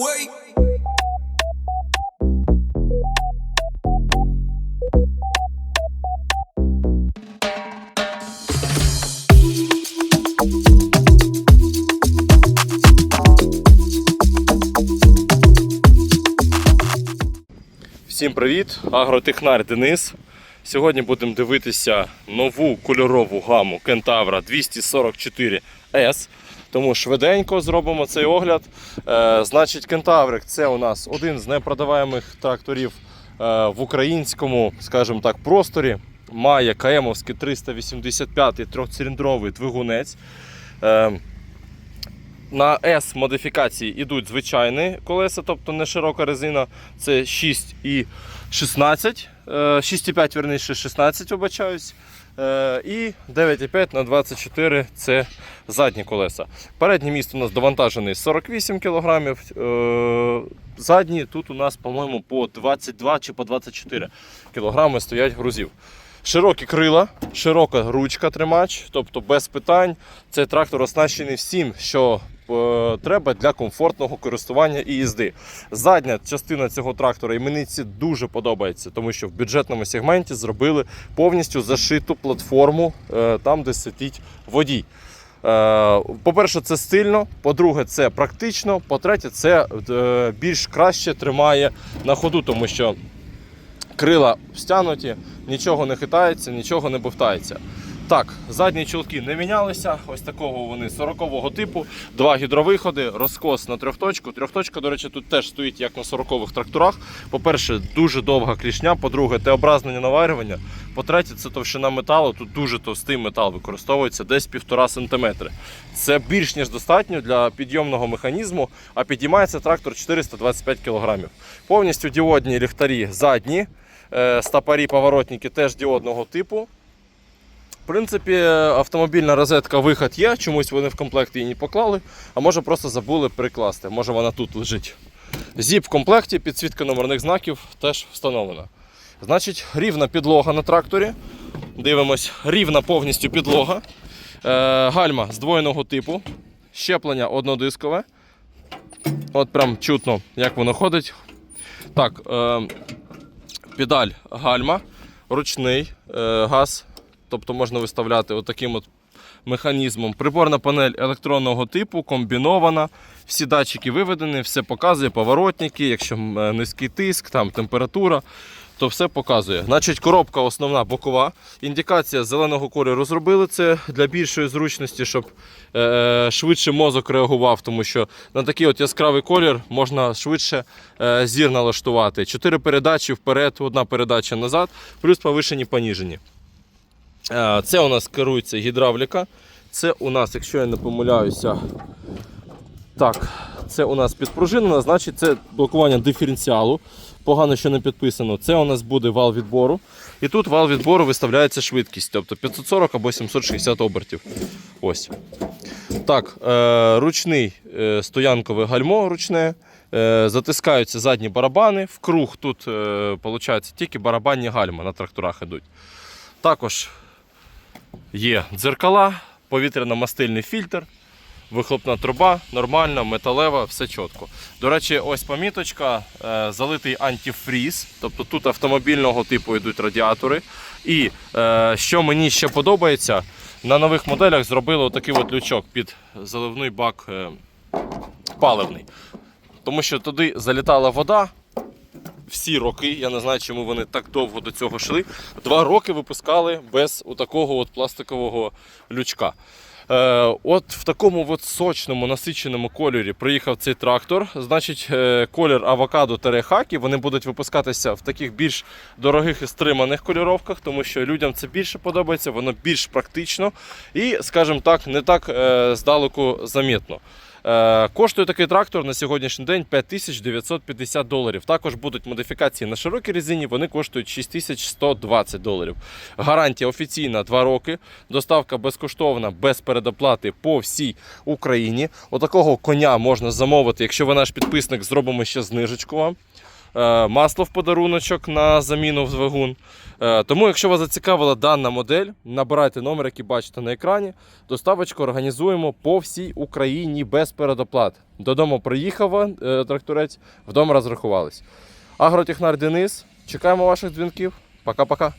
away. Всім привіт! Агротехнар Денис. Сьогодні будемо дивитися нову кольорову гаму Кентавра 244S. Тому швиденько зробимо цей огляд. Е, значить, Кентаврик це у нас один з непродаваємих тракторів е, в українському, скажімо так, просторі. Має КМовський 385 трьохциліндровий двигунець. Е, на S модифікації йдуть звичайні колеса, тобто не широка резина. Це 6 і 16, е, 6,5 верніше 16, вибачаюсь. Е, І 9,5 на 24 це задні колеса. Переднє місто у нас довантажений 48 кг. Задні тут у нас, по-моєму, по 22 чи по 24 кг стоять грузів. Широкі крила, широка ручка тримач, тобто без питань. Цей трактор оснащений всім, що е, треба для комфортного користування і їзди. Задня частина цього трактора і мені це дуже подобається, тому що в бюджетному сегменті зробили повністю зашиту платформу е, там, де сидить водій. Е, По-перше, це стильно, по-друге, це практично, по-третє, це е, більш краще тримає на ходу, тому що крила стянуті, нічого не хитається, нічого не бовтається. Так, задні чулки не мінялися. Ось такого вони 40-го типу. Два гідровиходи, розкос на трьохточку. Трьохточка, до речі, тут теж стоїть як на 40-х тракторах. По-перше, дуже довга клішня. По-друге, Т-образне наварювання. По-третє, це товщина металу. Тут дуже товстий метал використовується десь 1,5 см. Це більш ніж достатньо для підйомного механізму, а підіймається трактор 425 кг. Повністю діодні ліхтарі задні. Е, Стапарі поворотники теж діодного типу. Принципі, автомобільна розетка виход є, чомусь вони в комплект її не поклали, а може просто забули прикласти. Може вона тут лежить. Зіп в комплекті, підсвітка номерних знаків теж встановлена. Значить, рівна підлога на тракторі. Дивимось, рівна повністю підлога. Е, гальма здвоєного типу. Щеплення однодискове. От прям чутно, як воно ходить. Так, е, педаль гальма, ручний е, газ, тобто можна виставляти отаким от механізмом. Приборна панель електронного типу, комбінована. Всі датчики виведені, все показує, поворотники, якщо е, низький тиск, там температура, то все показує. Значить, коробка основна бокова. Індикація зеленого кольору зробили це для більшої зручності, щоб е, швидше мозок реагував, тому що на такий от яскравий колір можна швидше е, зір налаштувати. Чотири передачі вперед, одна передача назад, плюс повишені поніжені. Е, Це у нас керується гідравліка. Це у нас, якщо я не помиляюся, так, це у нас підпружинено, значить це блокування диференціалу. Погано, що не підписано. Це у нас буде вал відбору. І тут вал відбору виставляється швидкість, тобто 540 або 760 обертів. Ось. Так, е, ручний е, стоянкове гальмо ручне. Затискаються задні барабани. В круг тут виходить, тільки барабанні гальма на тракторах йдуть. Також є дзеркала, повітряно-мастильний фільтр, вихлопна труба, нормальна, металева, все чітко. До речі, ось поміточка, е, залитий антифріз, тобто тут автомобільного типу йдуть радіатори. І е, що мені ще подобається, на нових моделях зробили отакий от лючок під заливний бак е, паливний. Тому що туди залітала вода, всі роки, я не знаю, чому вони так довго до цього йшли. Два роки випускали без такого от пластикового лючка. Е, от в такому от сочному насиченому кольорі приїхав цей трактор. Значить, е, колір авокадо хакі вони будуть випускатися в таких більш дорогих і стриманих кольоровках, тому що людям це більше подобається, воно більш практично і, скажімо так, не так е, здалеку замітно. Е, Коштує такий трактор на сьогоднішній день 5950 доларів. Також будуть модифікації на широкій резині, вони коштують 6120 доларів. Гарантія офіційна 2 роки. Доставка безкоштовна, без передоплати по всій Україні. Отакого коня можна замовити. Якщо ви наш підписник, зробимо ще знижечку вам. Е, масло в подаруночок на заміну в двигун. Е, Тому, якщо вас зацікавила дана модель, набирайте номер, який бачите на екрані. Доставочку організуємо по всій Україні без передоплат. Додому приїхав е, тракторець, вдома розрахувались. Агротехнар Денис. Чекаємо ваших дзвінків. Пока-пока.